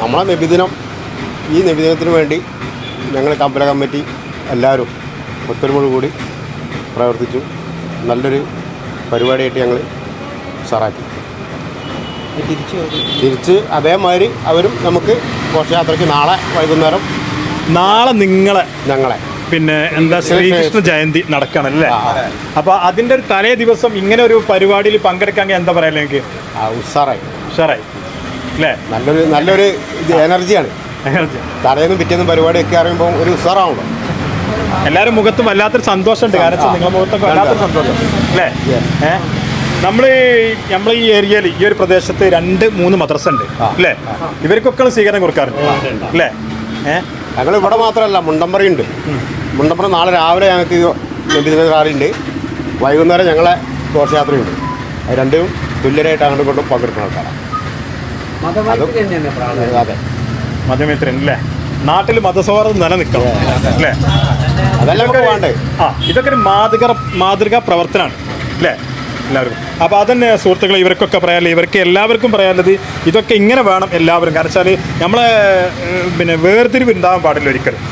നമ്മളെ നബിദിനം ഈ നബിദിനത്തിന് വേണ്ടി ഞങ്ങൾ കമ്പല കമ്മിറ്റി എല്ലാവരും ഒത്തൊരുമോട് കൂടി പ്രവർത്തിച്ചു. നല്ലൊരു പരിപാടിയായിട്ട് ഞങ്ങൾ സാറാക്കി തിരിച്ചു അതേമാതിരി അവരും നമുക്ക് ഘോഷയാത്രയ്ക്ക് നാളെ വൈകുന്നേരം നാളെ നിങ്ങളെ. ഞങ്ങളെ. പിന്നെ എന്താ ശ്രീകൃഷ്ണ ജയന്തി നടക്കണല്ലേ അപ്പൊ അതിന്റെ ഒരു തലേ ദിവസം ഇങ്ങനെ ഒരു പരിപാടിയിൽ പങ്കെടുക്കാൻ എന്താ പറയാ എനിക്ക് ഉഷാറായി. ഉഷാറായി. അല്ലേ നല്ലൊരു നല്ലൊരു എനർജിയാണ്. തലേന്നും പിറ്റേന്നും പരിപാടിയൊക്കെ അറിയുമ്പോൾ ഒരു ഉസാറാവണം. എല്ലാവരും മുഖത്തും വല്ലാത്തൊരു സന്തോഷമുണ്ട്. കാരണം നിങ്ങളെ നിങ്ങളുടെ മുഖത്തൊക്കെ വല്ലാത്തൊരു സന്തോഷം. അല്ലേ ഏ? നമ്മൾ നമ്മൾ ഈ ഏരിയയിൽ ഈ ഒരു പ്രദേശത്ത് രണ്ട് മൂന്ന് മദ്രസ ഉണ്ട് അല്ലേ ഇവർക്കൊക്കെ സ്വീകരണം കൊടുക്കാറുണ്ട്. അല്ലേ ഞങ്ങൾ ഇവിടെ മാത്രമല്ല മുണ്ടമ്പറി ഉണ്ട് മുണ്ടമ്പറി നാളെ രാവിലെ ഞങ്ങൾക്ക് നബിദിന റാലിയുണ്ട്. വൈകുന്നേരം ഞങ്ങളെ ഘോഷയാത്രയുണ്ട്. രണ്ടും തുല്യരായിട്ട് അങ്ങോട്ടും ഇങ്ങോട്ടും പങ്കെടുക്കുന്ന ആൾക്കാരാണ്. അതെ മതമിത്രൻ അല്ലേ നാട്ടിൽ മതസൗഹാർദ്ദം നിലനിൽക്കണം അല്ലേ? വേണ്ടേ? ആ ഇതൊക്കെ ഒരു മാതൃക മാതൃകാ പ്രവർത്തനമാണ്. അല്ലേ? എല്ലാവർക്കും. അപ്പോൾ അതന്നെ സുഹൃത്തുക്കളെ ഇവർക്കൊക്കെ പറയാനുള്ളത് ഇവർക്ക് എല്ലാവർക്കും പറയാനുള്ളത് ഇതൊക്കെ ഇങ്ങനെ വേണം എല്ലാവരും. കാരണം വെച്ചാൽ നമ്മളെ പിന്നെ വേർതിരിവ് ഉണ്ടാകാൻ പാടില്ല ഒരിക്കലും.